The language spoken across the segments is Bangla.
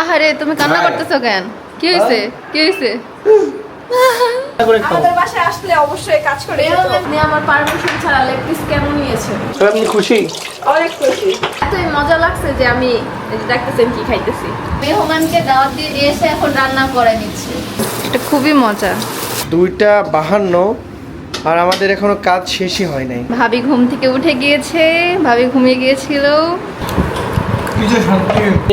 আহারে তুমি কান্না করতেছো কেন? কি হয়েছে কি হয়েছে আমাদের বাসায় আসলে অবশ্যই কাজ করে আপনি আমার পারমিশন ছাড়া লেগ পিস কেন নিয়েছেন? আপনি খুশি? অনেক খুশি। এতই মজা লাগছে যে আমি এই দেখতেছেন কি খাইতেছি। মেহমানকে দাওয়াত দিয়ে এখন রান্না করে নিচ্ছে। এটা খুবই মজা। দুইটা বাহান্ন আর আমাদের এখনও কাজ শেষই হয় নাই। ভাবি ঘুম থেকে উঠে গিয়েছে ভাবি ঘুমিয়ে গিয়েছিল।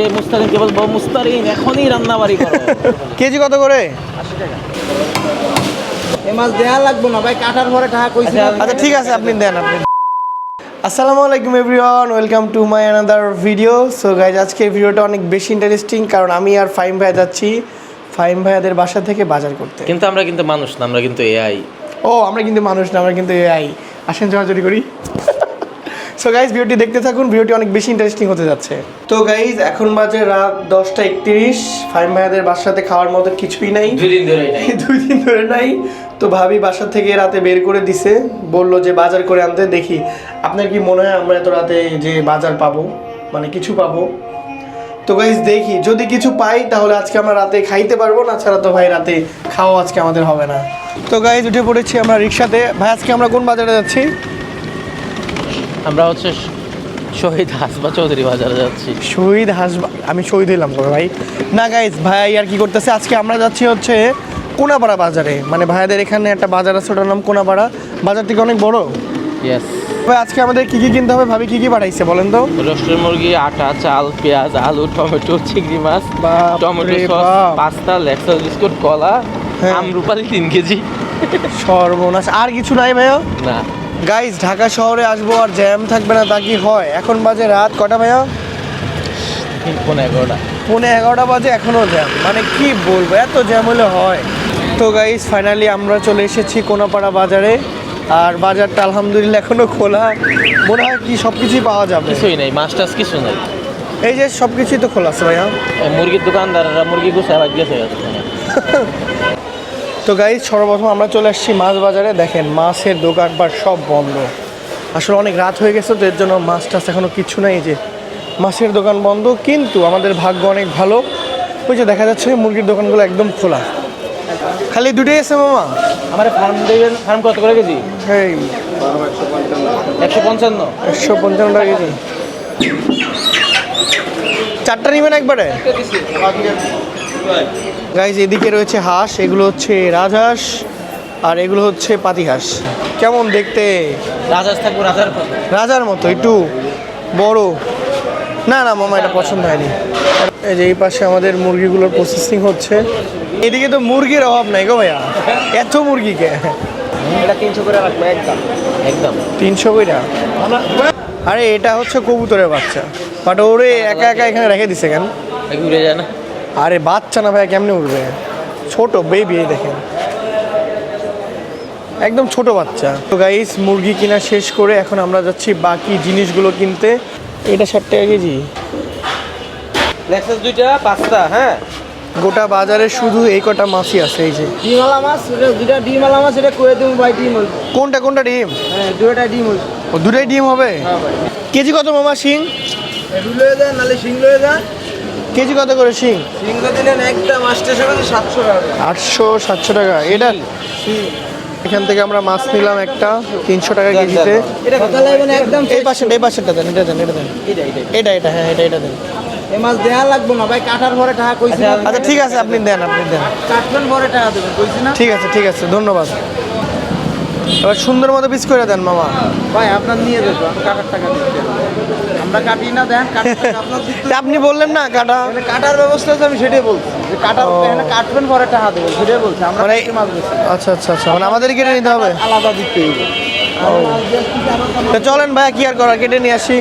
এ মুস্তারিন কেবল মুস্তারিন এখনই রান্না বাড়ি করো। কেজি কত করে? এ মাছ দেয়া লাগবো না ভাই কাটার পরে টাকা কইছি আচ্ছা ঠিক আছে আপনি দেন আপনি আসসালামু আলাইকুম everyone welcome to my another video so guys আজকে ভিডিওটা অনেক বেশি ইন্টারেস্টিং কারণ আমি আর ফাইম ভাই যাচ্ছি ফাইম ভাইয়াদের বাসা থেকে বাজার করতে। কিন্তু আমরা কিন্তু মানুষ না আমরা কিন্তু এআই ও আমরা কিন্তু মানুষ না আমরা কিন্তু এআই আসেন জোরাজুরি করি। সো গাইজ ভিডিওটি দেখতে থাকুন ভিডিওটি অনেক বেশি ইন্টারেস্টিং হতে যাচ্ছে। তো গাইজ এখন বাজে রাত দশটা একত্রিশ। ফাইম ভাইয়াদের বাসাতে খাওয়ার মতো কিছুই নাই। দুই দিন ধরে নাই। দুই দিন ধরে নাই। তো ভাবি বাসা থেকে রাতে বের করে দিছে। বলল যে বাজার করে আনতে। দেখি আপনার কি মনে হয় আমরা এত রাতে যে বাজার পাবো? মানে কিছু পাবো? তো গাইজ দেখি। যদি কিছু পাই তাহলে আজকে আমরা রাতে খাইতে পারব। না ছাড়া তো ভাই রাতে খাওয়া আজকে আমাদের হবে না। তো গাইজ উঠে পড়েছি আমরা রিক্সাতে। ভাই আজকে আমরা কোন বাজারে যাচ্ছি? আমরা হচ্ছে শহীদ হাসবা চৌধুরী বাজারে যাচ্ছি। শহীদ হাসবা আমি শহীদ হইলাম কবে ভাই। না গাইজ ভাই আর কি করতেছে? আজকে আমরা যাচ্ছি হচ্ছে কোনাপাড়া বাজারে। মানে ভাইদের এখানে একটা বাজার আছে ওটার নাম কোনাপাড়া। বাজার থেকে অনেক বড়? ইয়েস ভাই আজকে আমাদের কি কি কিনতে হবে? ভাবি কি কি পাঠাইছে বলেন তো। রোস্টের মুরগি আটা চাল পেঁয়াজ আলু টমেটো চিংড়ি মাছ tomato sauce pasta Lexus biscuit কলা হ্যাঁ। আমরুপালি তিন কেজি। সর্বনাশ। আর কিছু নাই ভাইয়া? না। গাইজ ঢাকা শহরে আসব আর জ্যাম থাকবে না তা কি হয়? এখন বাজে রাত কটা ভাইয়া? কোন এগারোটা। পৌনে এগারোটা বাজে এখনও জ্যাম মানে কি বলব এত জ্যাম হলে হয়। তো গাইজ ফাইনালি আমরা চলে এসেছি কোনাপাড়া বাজারে। আর বাজারটা আলহামদুলিল্লাহ এখনও খোলা। মনে হয় কি সব কিছুই পাওয়া যাবে। কিছুই নেই মাছ টাছ কিছু নেই। এই যে সব কিছুই তো খোলা আছে ভাইয়া। মুরগির দোকানদাররা মুরগি গুছায় গেছে তো গাইজ সর্বপ্রথম আমরা চলে আসছি মাছ বাজারে। দেখেন মাছের দোকানপাট সব বন্ধ। আসলে অনেক রাত হয়ে গেছে তো এর জন্য মাছ টাছ এখনও কিছু নাই। যে মাছের দোকান বন্ধ কিন্তু আমাদের ভাগ্য অনেক ভালো। ওই যে দেখা যাচ্ছে মুরগির দোকানগুলো একদম খোলা। খালি দুটোই আছে মামা। আমার ফার্ম দেবেন ফার্ম কত করে কেজি? এই একশো পঞ্চান্ন। একশো পঞ্চান্ন টাকা কেজি। চারটা নেবেন একবারে? গাইজ এদিকে রয়েছে হাঁস এগুলো হচ্ছে রাজহাঁস আর এগুলো হচ্ছে পাতি হাঁস কেমন দেখতে? রাজহাঁস থাকব রাজার রাজার মতো একটু বড়। না না মামা এটা পছন্দ হয়নি। এই যে এই পাশে আমাদের মুরগিগুলোর প্রসেসিং হচ্ছে। এদিকে তো মুরগির অভাব নাই গো ভাইয়া। এত মুরগিকে এটা তিনশো করে রাখব একদম। একদম। তিনশো কইরা? আরে এটা হচ্ছে কবুতরের বাচ্চা। বাট ওরে একা একা এখানে রেখে দিছে কেন? যায় না। আরে বাচ্চা না ভাইয়া কেমনে উঠবে? ছোট বেবি এই দেখেন। একদম ছোট বাচ্চা। তো গাইস মুরগি কিনা শেষ করে এখন আমরা যাচ্ছি বাকি জিনিসগুলো কিনতে। এটা ষাট টাকা কেজি। লেক্সাস দুইটা পাঁচটা হ্যাঁ? গোটা বাজারে শুধু এই কটা মাছই আছে এই যে। ডিমালা মাছ এটা দুটা ডিমালা মাছ এটা করে দেবো ভাই ডিম কোনটা কোনটা ডিম? হ্যাঁ দুটা ডিম ও দুটাই ডিম হবে? হ্যাঁ ভাই। কেজি কত মামা শিং? এটু লয়ে যান নাহলে শিং লয়ে যান কেজি কত করে শিং? শিং দিলেন একদম আটশো টাকা সাতশো টাকা আটশো সাতশো টাকা। এটা এখান থেকে আমরা মাছ নিলাম একটা তিনশো টাকা কেজিতে। একদম এই পাশে এই পাশেরটা দেন এটা দেন এটা দেন। এটা এটা হ্যাঁ এটা এটা দেন। এ মাছ দেয়া লাগবো না ভাই কাটার পরে টাকা কইছি আচ্ছা ঠিক আছে আপনি দেন আপনি দেন। কাটবেন পরে টাকা দেবেন কইছি না? ঠিক আছে ঠিক আছে ধন্যবাদ। এবার সুন্দর মতো পিস করে দেন মামা। ভাই আপনার নিয়ে দেবো কাটার টাকা আমরা কাটি না দেন আপনি বললেন না কাটা। কাটার ব্যবস্থা আছে আমি সেটাই বলছি। যে কাটার এখানে কাটবেন পরে টাকা দেবেন সেটাই বলছি। আমরা মানে আচ্ছা আচ্ছা আচ্ছা। মানে আমাদের কেটে নিতে হবে? আলাদা দিতে হইবে তা চলেন ভাইয়া কি আর করার কেটে নিয়ে আসি।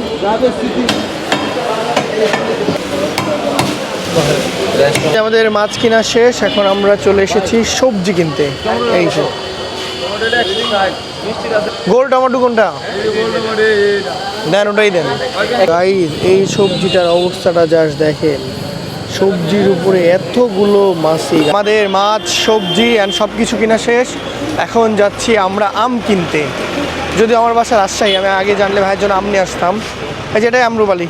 আমাদের মাছ কিনা শেষ এখন আমরা চলে এসেছি সবজি কিনতে। এই যে। গোল টমেটো কোনটা? দেন ওটাই দেন। গাইজ এই সবজিটার অবস্থাটা জাস্ট দেখেন। সবজির উপরে এতগুলো মাছি। আমাদের মাছ সবজি অ্যান্ড সব কিছু কিনা শেষ। এখন যাচ্ছি আমরা আম কিনতে। যদি আমার বাসা রাজশাহী আমি আগে জানলে ভাইয়ের জন্য আম নিয়ে আসতাম। এই যে এটাই আমরুবালি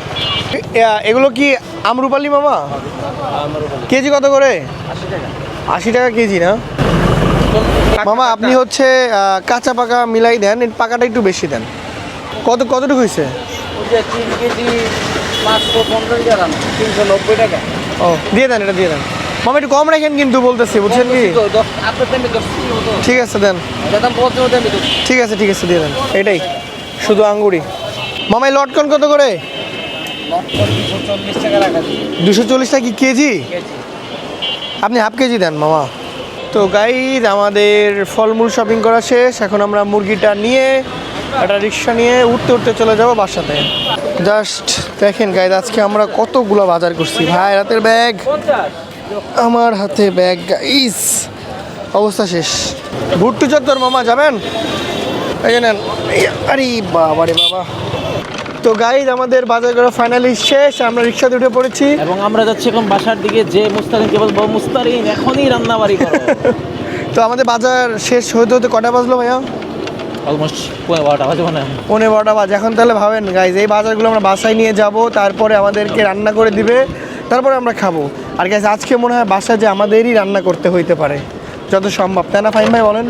এ- এগুলো কি আমরুপালি মামা? কেজি কত করে? আশি টাকা কেজি না? মামা আপনি হচ্ছে কাঁচা পাকা মিলাই দেন পাকাটা একটু বেশি দেন। কত কতটুকু হয়েছে? তিন কেজি পাঁচশো পঞ্চাশ গ্রাম তিনশো নব্বই টাকা। ও দিয়ে দেন এটা দিয়ে দেন। মামা একটু কম রাখেন কিন্তু বলতেছি বুঝছেন কি? ঠিক আছে দেন। ঠিক আছে ঠিক আছে দিয়ে দেন। এটাই শুধু আঙ্গুরি। মামাই লটকন কত করে? দুশো চল্লিশ টাকা কি কেজি। আপনি হাফ কেজি দেন মামা। তো গাইজ আমাদের ফলমূল শপিং করা শেষ। এখন আমরা মুরগিটা নিয়ে একটা রিক্সা নিয়ে উঠতে উঠতে চলে যাব বাসাতে। জাস্ট দেখেন গাইজ আজকে আমরা কতগুলো বাজার করছি। ভাই, রাতের ব্যাগ আমার হাতে ব্যাগ গাইজ অবস্থা শেষ। ভুট্টু চত্বর মামা, যাবেন? এই যে নেন। আরে বাবা রে বাবা। তো গাইজ আমাদের বাজার করা ফাইনালি শেষ আমরা রিক্সাতে উঠে পড়েছি। এবং আমরা যাচ্ছি এখন বাসার দিকে যে মুস্তারিনকে বলব মুস্তারিন এখনই রান্না বাড়ি করো। তো আমাদের বাজার শেষ হতে হতে কটা বাজলো ভাইয়া? অলমোস্ট পনেরো বারোটা বাজে মনে পনেরো বারোটা বাজে। এখন তাহলে ভাবেন গাইজ এই বাজারগুলো আমরা বাসায় নিয়ে যাব তারপরে আমাদেরকে রান্না করে দিবে তারপরে আমরা খাব। আর গাইজ আজকে মনে হয় বাসায় যে আমাদেরই রান্না করতে হইতে পারে যত সম্ভব। তাই না ফাইন ভাই বলেন?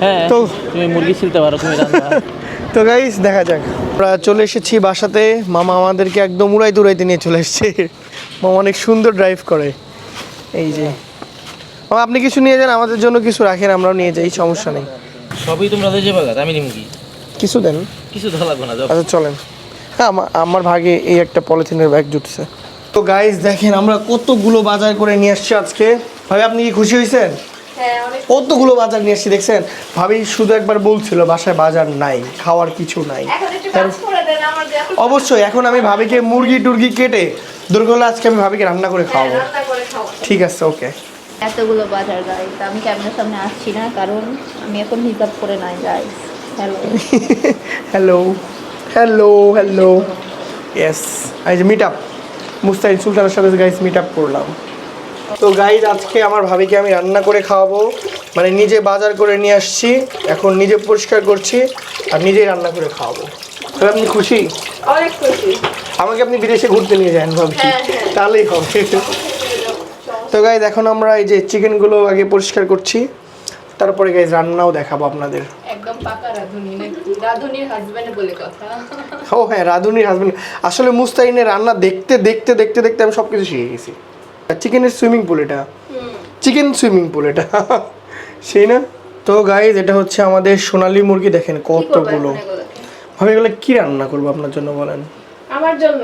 হ্যাঁ তো- তুমি মুরগি ছিলতে পারো তুমি তো গাইজ দেখা যাক। আমরা চলে এসেছি বাসাতে। মামা আমাদেরকে একদম উড়াই দুড়াইতে নিয়ে চলে এসেছে। মামা অনেক সুন্দর ড্রাইভ করে। এই যে। মামা আপনি কিছু নিয়ে যান আমাদের জন্য কিছু রাখেন আমরাও নিয়ে যাই সমস্যা নেই। সবই তোমরা দিয়ে যাবে আমি নিম কি কিছু দেন। কিছু ধরা লাগবে না আচ্ছা চলেন। হ্যাঁ আমা- আমার ভাগে এই একটা পলিথিনের ব্যাগ জুটছে। তো গাইজ দেখেন আমরা কতগুলো বাজার করে নিয়ে আসছি আজকে। ভাই আপনি কি খুশি হয়েছেন? হ্যাঁ কতগুলো বাজার নিয়ে আসছি দেখছেন? ভাবি শুধু একবার বলছিল বাসায় বাজার নাই খাওয়ার কিছু নাই। এখন একটু কাজ করে দেন আমার যে এখন অবশ্যই এখন আমি ভাবিকে মুরগি টুরগি কেটে দুর্গলা আজকে আমি ভাবিকে রান্না করে খাওয়াবো। রান্না করে খাওয়া ঠিক আছে ওকে। এতগুলো বাজার গাইজ আমি ক্যামেরার সামনে আসছি না কারণ আমি এখন হিসাব করে নাই guys hello hello hello hello yes যে মিট আপ মুস্তাইন সুলতানের সাথে গাইজ মিট আপ করলাম। তো গাইজ আজকে আমার ভাবিকে আমি রান্না করে খাওয়াবো। মানে নিজে বাজার করে নিয়ে আসছি এখন নিজে পরিষ্কার করছি আর নিজেই রান্না করে খাওয়াবো। তাহলে আপনি খুশি? অনেক খুশি। আমাকে আপনি বিদেশে ঘুরতে নিয়ে যান ভাবছি। হ্যাঁ, হ্যাঁ। তাহলেই হবে। তো গাইজ এখন আমরা এই যে চিকেনগুলো আগে পরিষ্কার করছি। তারপরে গাইজ রান্নাও দেখাবো আপনাদের। একদম পাকা রাঁধুনি রাঁধুনির হাজবেন্ড বলে কথা। ও হ্যাঁ রাঁধুনির হাজবেন্ড আসলে মুস্তাইনের রান্না দেখতে দেখতে দেখতে দেখতে আমি সব কিছু শিখে গেছি। চিকেনের সুইমিং পুল এটা। চিকেন সুইমিং পুল এটা। সেই না? তো গাইজ এটা হচ্ছে আমাদের সোনালি মুরগি দেখেন কতগুলো। এখন এগুলো? কি রান্না করব আপনার জন্য বলেন? আমার জন্য।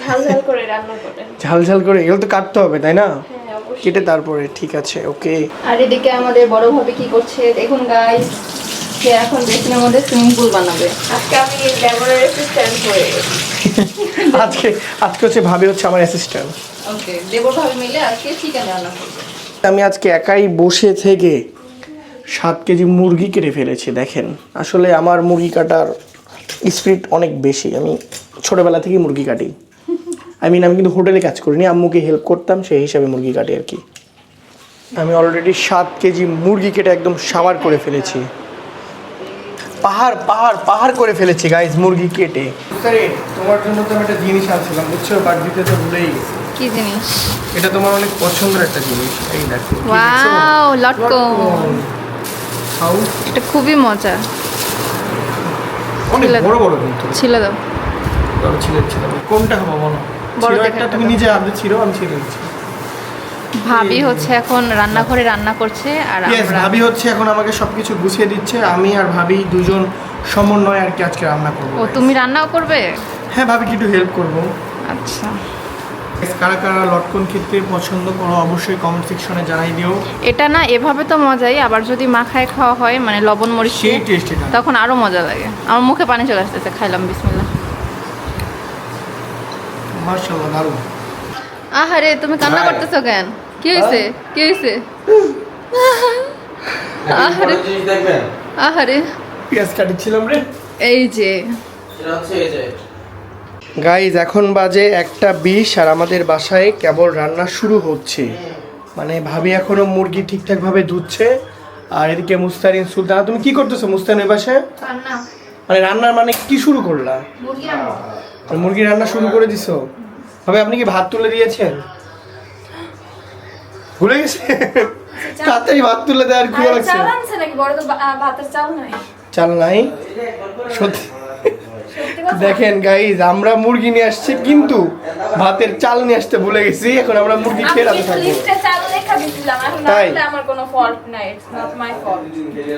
ঝাল ঝাল করে রান্না করেন ঝাল ঝাল করে এগুলো তো কাটতে হবে তাই না? হ্যাঁ কেটে তারপরে ঠিক আছে ওকে। আর এদিকে আমাদের বড় ভাবে কি করছে দেখুন গাইজ সে এখন বেসিনের মধ্যে সুইমিং পুল বানাবে। আজকে আমি লেমনের অ্যাসিস্ট্যান্ট হয়ে গেছি। আজকে আজকে হচ্ছে ভাবি হচ্ছে আমার অ্যাসিস্ট্যান্ট ওকে দেবর ভাবে মিলে আজকে চিকেন রান্না করবে। আমি আজকে একাই বসে থেকে সাত কেজি মুরগি কেটে ফেলেছি দেখেন। আসলে আমার মুরগি কাটার স্পিরিট অনেক বেশি। আমি ছোটোবেলা থেকেই মুরগি কাটি। আই মিন আমি কিন্তু হোটেলে কাজ করিনি আম্মুকে হেল্প করতাম সেই হিসাবে মুরগি কাটি আর কি। আমি অলরেডি সাত কেজি মুরগি কেটে একদম সাবার করে ফেলেছি। পাহাড় পাহাড় পাহাড় করে ফেলেছি গাইজ মুরগি কেটে। তোমার জন্য তো আমি একটা জিনিস আনছিলাম বুঝছ? বাট দিতে তো ভুলেই গেছি। কি জিনিস? এটা তোমার অনেক পছন্দের একটা জিনিস। এই দেখো ওয়াও লটকন। খাও এটা খুবই মজা। অনেক বড় বড় কিন্তু। ছিল দাও বড় ছিল ছিল। কোনটা হবে বলো? বড় একটা তুমি। নিজে হাতে ছিল আমি ছিঁড়ে দিচ্ছি। ভাবি হচ্ছে এখন রান্নাঘরে রান্না করছে আর ভাবি হচ্ছে এখন আমাকে সবকিছু গুছিয়ে দিচ্ছে। আমি আর ভাবি দুজন সমন্বয় আর কি আজকে রান্না করব। ও তুমি রান্নাও করবে? হ্যাঁ ভাবি একটু হেল্প করব। আচ্ছা। কারা কারা লটকন খেতে পছন্দ করো অবশ্যই কমেন্ট সেকশনে জানাই দিও। এটা না এভাবে তো মজাই আবার যদি মাখায় খাওয়া হয় মানে লবণ মরিচ সেই টেস্ট তখন আরও মজা লাগে। আমার মুখে পানি চলে আসতেছে খাইলাম বিসমিল্লাহ। মার্শাল্লাহ দারুণ। আহারে তুমি কান্না। করতেছো কেন? কি হয়েছে কি হয়েছে আহারে। আহারে। পেঁয়াজ কাটিছিলাম রে। এই যে। সেটা হচ্ছে এই যে। গাইজ এখন বাজে একটা বিশ আর আমাদের বাসায় কেবল রান্না শুরু হচ্ছে। মানে ভাবি এখনও মুরগি ঠিকঠাক ভাবে ধুচ্ছে। আর এদিকে মুস্তারিন সুলতানা তুমি কি করতেছো মুস্তানের বাসায়? মানে রান্নার মানে কি শুরু করলা? মুরগি রান্না। মুরগি রান্না শুরু করে দিছো? ভাবে আপনি কি ভাত তুলে দিয়েছেন? ভুলে গেছে? তাড়াতাড়ি ভাত তুলে দেওয়ার কি লাগছে চাল নাই। চাল নাই? সত্যি। দেখেন গাইজ আমরা মুরগি নিয়ে আসছি কিন্তু ভাতের চাল নিয়ে আসতে ভুলে গেছি। এখন আমরা মুরগি খেয়ে রাতে থাকব তাই?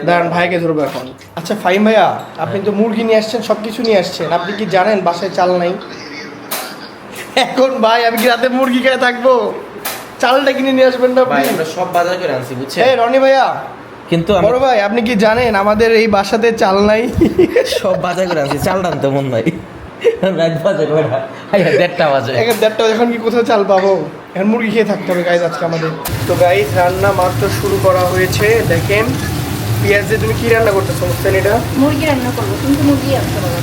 দাঁড়ান ভাইকে ধরবো এখন। আচ্ছা ফাইম ভাইয়া আপনি তো মুরগি নিয়ে আসছেন সব কিছু নিয়ে আসছেন। আপনি কি জানেন বাসায় চাল নাই? এখন ভাই আমি কি রাতে মুরগি খেয়ে থাকব? চালটা কিনে নিয়ে আসবেন না ভাই আমরা সব বাজার করে আনছি বুঝছেন? এই রনি ভাইয়া কিন্তু বড় ভাই আপনি কি জানেন আমাদের এই বাসাতে চাল নাই? সব বাজার করে আনছি চাল টানতে মন নাই। রাত বাজে কয়টা দেড়টা বাজে। এখন দেড়টা এখন কি কোথাও চাল পাবো? এখন মুরগি খেয়ে থাকতে হবে গাইজ আজকে আমাদের। তো গাইজ রান্না মাত্র শুরু করা হয়েছে দেখেন। পেঁয়াজ দিয়ে তুমি কি রান্না করতেছো বুঝছেন এটা? মুরগি রান্না করব কিন্তু মুরগি আনতে পারব।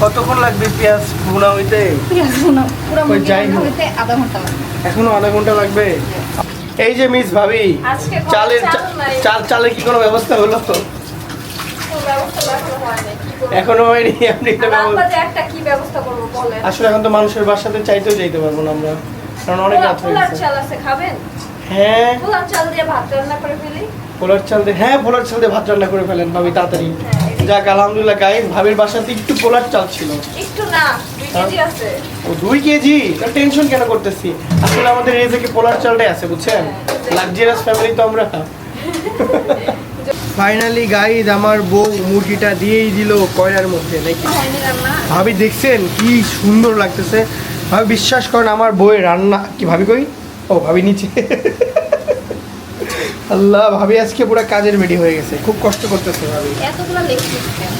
কতক্ষণ লাগবে পেঁয়াজ ভুনা হইতে? পেঁয়াজ ভুনা, পুরো ওই যাই রান্না হইতে আধা ঘণ্টা লাগবে। এখনও আধা ঘণ্টা লাগবে? এই যে মিস ভাবি চালের চাল। চালের কি কোনো ব্যবস্থা হলো? তো এখনও হয় হয়নি আপনি একটা কি ব্যবস্থা করব বলেন? আসলে এখন তো মানুষের বাসাতে চাইতেও যাইতে পারব না আমরা কারণ অনেক রাত হয়ে গেছে। চাল আছে খাবেন? হ্যাঁ। চাল দিয়ে ভাত রান্না করে ফেলি। পোলার চাল দিয়ে হ্যাঁ পোলার চাল দিয়ে ভাত রান্না করে ফেলেন ভাবি তাড়াতাড়ি। হ্যাঁ, যাক আলহামদুলিল্লাহ গাইড ভাবির বাসাতে একটু পোলার চাল ছিল। একটু না দুই দুই কেজি? টেনশন কেন করতেছি? আসলে আমাদের এই থেকে পোলার চালটাই আছে বুঝছেন? লাক্সারিয়াস ফ্যামিলি তো আমরা। ফাইনালি গাইজ আমার বউ মুরগিটা দিয়েই দিল কয়লার মধ্যে নাকি? ভাবি দেখছেন? কি সুন্দর লাগতেছে। ভাবি বিশ্বাস করেন আমার বউয়ের রান্না কি ভাবি কই? ও ভাবি নিচে। আল্লাহ ভাবি আজকে পুরো কাজের বেডি হয়ে গেছে। খুব কষ্ট করতেছে ভাবি। এতগুলো লেখছি কেন?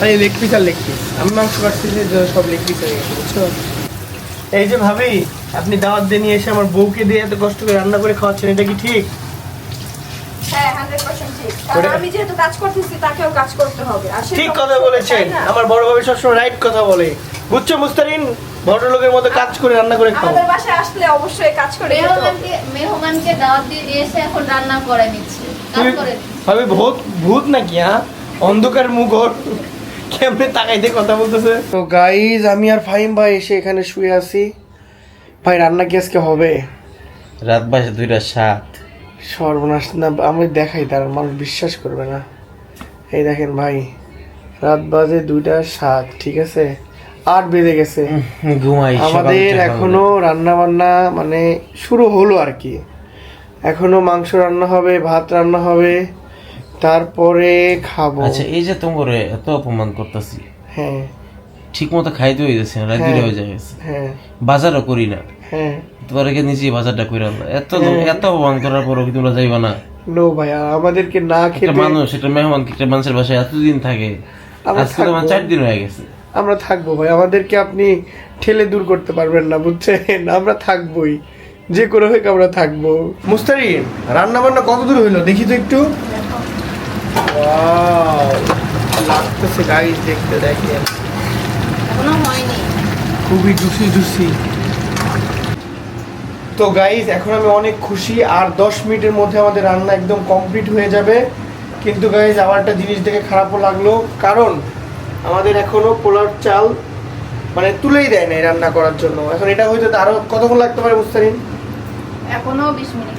খালি লেগ পিস আর লেগ পিস আমি মাংস কাটছি সব লেগ পিস হয়ে গেছে বুঝছ? এই যে ভাবি আপনি দাওয়াত দিয়ে নিয়ে এসে আমার বউকে দিয়ে এত কষ্ট করে রান্না করে খাওয়াচ্ছেন এটা কি ঠিক? হ্যাঁ হান্ড্রেড পার্সেন্ট ঠিক। কারণ ওটা- আমি যেহেতু কাজ করতেছি তাকেও কাজ করতে হবে। ঠিক কথা বলেছেন। আমার বড় ভাবি সবসময় রাইট কথা বলে। বুঝছ মুস্তারিন? ভদ্রলোকের মতো কাজ করে রান্না করে খাও। আমাদের বাসায় আসলে অবশ্যই কাজ করে মেহমানকে মেহমানকে দাওয়াত দিয়ে দিয়ে এসে এখন রান্না করে নিচ্ছে। কাজ করে ভাবি ভূত ভূত নাকি হ্যাঁ? অন্ধকার মুখর কেমনে তাকাইতে কথা বলতেছে? তো গাইজ আমি আর ফাহিম ভাই এসে এখানে শুয়ে আছি। ভাই রান্না কি আজকে হবে? রাত বাজে দুইটা সাত। সর্বনাশ না আমি দেখাই তার মানুষ বিশ্বাস করবে না। এই দেখেন ভাই রাত বাজে দুইটা সাত ঠিক আছে? আট বেজে গেছে। ঘুমাই আমাদের এখনও রান্না বান্না মানে শুরু হলো আর কি। এখনও মাংস রান্না হবে ভাত রান্না হবে তারপরে খাব। আচ্ছা এই যে তোমার এত অপমান করতেছি। হ্যাঁ। ঠিক মতো খাইতে হইতেছে না রাত হ্যাঁ। হয়ে গেছে। হ্যাঁ। বাজারও করি না। হ্যাঁ। তোমার নিজেই বাজারটা করে এত হ্যাঁ। এত অপমান করার পরও কি তোমরা যাইবা না? নো ভাইয়া আমাদেরকে না খেতে মানুষ একটা মেহমান একটা মানুষের বাসায় এতদিন থাকে। আজকে তোমার চার দিন হয়ে গেছে। আমরা থাকব ভাই আমাদেরকে আপনি ঠেলে দূর করতে পারবেন না বুঝছেন? আমরা থাকবোই যে করে হোক আমরা থাকব। মুস্তারি রান্না বান্না কত দূর হইল? দেখি তো একটু। লাগতেছে গাইস দেখতে দেখেন। খুবই জুসি জুসি তো গাইস এখন আমি অনেক খুশি আর দশ মিনিটের মধ্যে আমাদের রান্না একদম কমপ্লিট হয়ে যাবে। কিন্তু গাইস আমার একটা জিনিস দেখে খারাপও লাগল। কারণ আমাদের এখনও পোলার চাল মানে তুলেই দেয় না রান্না করার জন্য। এখন এটা হইতে তো আরও কতক্ষণ লাগতে পারে মুস্তারিন এখনও বিশ মিনিট।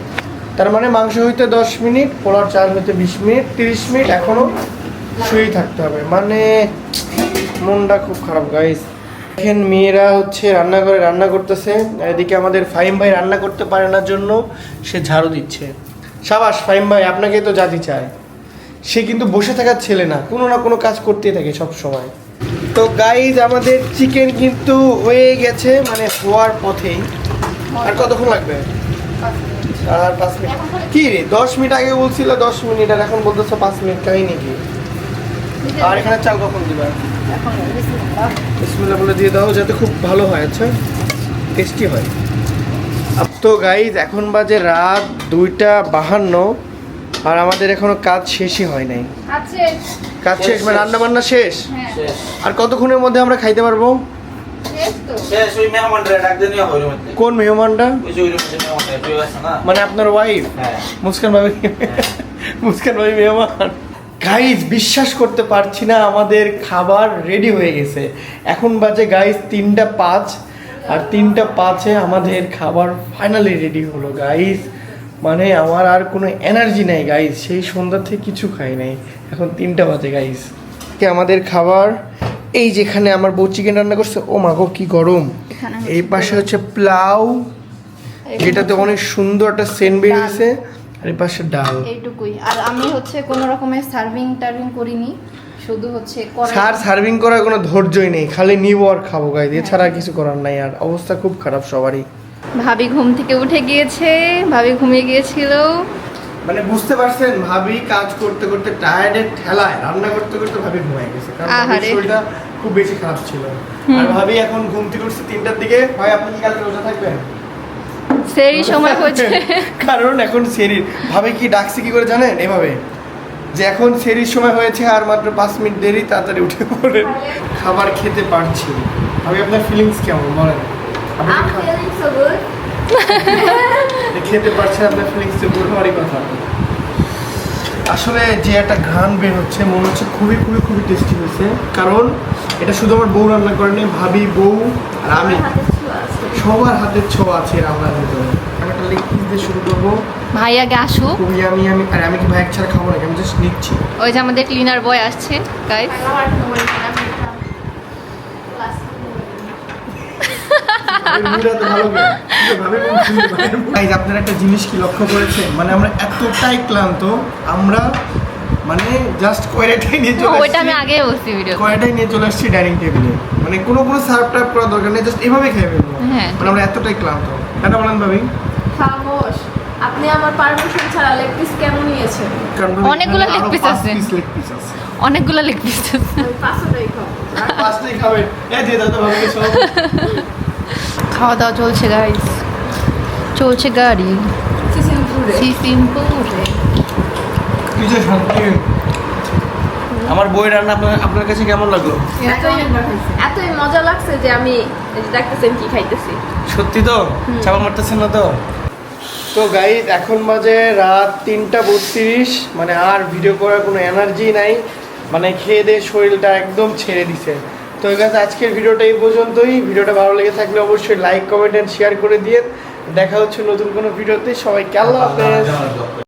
তার মানে মাংস হইতে দশ মিনিট পোলার চাল হইতে বিশ মিনিট তিরিশ মিনিট এখনও শুয়েই থাকতে হবে। মানে মনটা খুব খারাপ গাইস দেখেন মেয়েরা হচ্ছে রান্না করে রান্না করতেছে এদিকে আমাদের ফাইম ভাই রান্না করতে পারে না জন্য সে ঝাড়ু দিচ্ছে। সাবাস ফাইম ভাই আপনাকে তো জাতি চায় সে কিন্তু বসে থাকার ছেলে না, কোনো না কোনো কাজ করতেই থাকে সব সময় তো গাইজ আমাদের চিকেন কিন্তু হয়ে গেছে মানে হওয়ার পথেই। আর কতক্ষণ লাগবে? আর পাঁচ মিনিট। কি রে, দশ মিনিট আগে বলছিল দশ মিনিট, আর এখন বলতেছো পাঁচ মিনিট কাহিনি কি আর এখানে চাল কখন দিবা? বিসমিল্লাহ। বলে দিয়ে দাও, যাতে খুব ভালো হয় আচ্ছা? টেস্টি হয়। তো গাইজ এখন বাজে রাত দুইটা বাহান্ন। আর আমাদের এখনও কাজ শেষই হয় নাই। কাজ শেষ। মানে রান্না বান্না শেষ? হ্যাঁ। আর কতক্ষণের মধ্যে আমরা খাইতে পারব? শেষ শেষ কোন মেহমানটা? মানে আপনার ওয়াইফ হ্যাঁ। মুস্কান ভাবি। মুস্কান ভাবি মেহমান। গাইজ বিশ্বাস করতে পারছি না আমাদের খাবার রেডি হয়ে গেছে। এখন বাজে গাইজ তিনটা পাঁচ। আর তিনটা পাঁচে আমাদের খাবার ফাইনালি রেডি হলো গাইজ মানে আমার আর কোনো এনার্জি নেই গাইজ সেই সন্ধ্যা থেকে কিছু খাই নাই। এখন তিনটা বাজে গাইজ আমাদের খাবার? এই যেখানে আমার বউ চিকেন রান্না করছে। ও মাগো কি গরম। এই পাশে হচ্ছে পোলাও যেটাতে অনেক সুন্দর একটা সেন্ট বের হয়েছে। আর এই পাশে ডাল। এইটুকুই। আর আমি হচ্ছে কোনো রকমের সার্ভিং টার্ভিং করিনি। শুধু হচ্ছে স্যার সার্ভিং করার কোনো ধৈর্যই নেই। খালি নিব আর খাব গাই এছাড়া আর কিছু করার নাই। আর অবস্থা খুব খারাপ সবারই। ভাবি ঘুম থেকে উঠে গিয়েছে ভাবি ঘুমিয়ে গিয়েছিল। মানে বুঝতে পারছেন ভাবি কাজ করতে করতে টায়ার্ডের ঠেলায় রান্না করতে করতে ভাবি ঘুমায় গেছে কারণ শরীরটা খুব বেশি খারাপ ছিল। আর ভাবি এখন ঘুম থেকে উঠছে তিনটার দিকে ভাই আপনি কি কালকে রোজা থাকবেন? সেই সময় হচ্ছে। কারণ এখন সেরির ভাবে কি ডাকছে কি করে জানেন? এভাবে। যে এখন সেরির সময় হয়েছে আর মাত্র পাঁচ মিনিট দেরি তাড়াতাড়ি উঠে পড়ে খাবার খেতে পারছি। আমি আপনার ফিলিংস কেমন? বলেন। আপনি কি খা- খেতে পারছেন আপনার ফিলিংস তো দূর হওয়ারই কথা। আসলে যে একটা ঘ্রাণ বের হচ্ছে মনে হচ্ছে খুবই খুবই খুবই টেস্টি হয়েছে। কারণ এটা শুধু আমার বউ রান্না করেনি ভাবি বউ আর আমি। সবার হাতের ছোঁয়া আছে রান্নার ভিতরে। আমি একটা লেগ পিস দিয়ে শুরু করব। ভাই আগে আসুক খুবই আমি আমি আর আমি কি ভাই ছাড়া খাব না আমি জাস্ট নিচ্ছি। ওই যে আমাদের ক্লিনার বয় আসছে গাইস আপনারা একটা জিনিস কি লক্ষ্য করেছেন? মানে আমরা এতটাই ক্লান্ত আমরা মানে জাস্ট কয়টাই নিয়ে চলে ওইটা আমি আগে বলছি ভিডিও কয়টাই নিয়ে চলে আসছি ডাইনিং টেবিলে মানে কোনো কোনো সার্ভ টার্ভ করার দরকার নেই জাস্ট এভাবে খেয়ে ফেলব। হ্যাঁ। মানে আমরা এতটাই ক্লান্ত। কেন বলেন ভাবি। খামোশ। আপনি আমার পারমিশন ছাড়া লেগ পিস কেন নিয়েছেন? কারণ ভাবি অনেকগুলো piece পাঁচ আছে। piece leg আছে। অনেকগুলো লেগ পিস আমি পাঁচটাই খাব। আর পাঁচটাই খাবেন এ দিয়ে দাও তো সব। খাওয়া দাওয়া চলছে গাইস চলছে গাড়ি। আমার বই রান্না আপনার আপনার কাছে কেমন লাগল? এতই মজা লাগছে। যে আমি দেখতেছেন কি খাইতেছি। সত্যি তো? চাপা মারতেছেন না তো? তো গাইজ এখন বাজে রাত তিনটা বত্রিশ মানে আর ভিডিও করার কোনো এনার্জি নাই। মানে খেয়ে দিয়ে শরীরটা একদম ছেড়ে দিছে। তো কাছে আজকের ভিডিওটা এই পর্যন্তই। ভিডিওটা ভালো লেগে থাকলে অবশ্যই লাইক কমেন্ট অ্যান্ড শেয়ার করে দিয়ে দেখা হচ্ছে নতুন কোনো ভিডিওতে। সবাইকে আল্লাহ হাফেজ।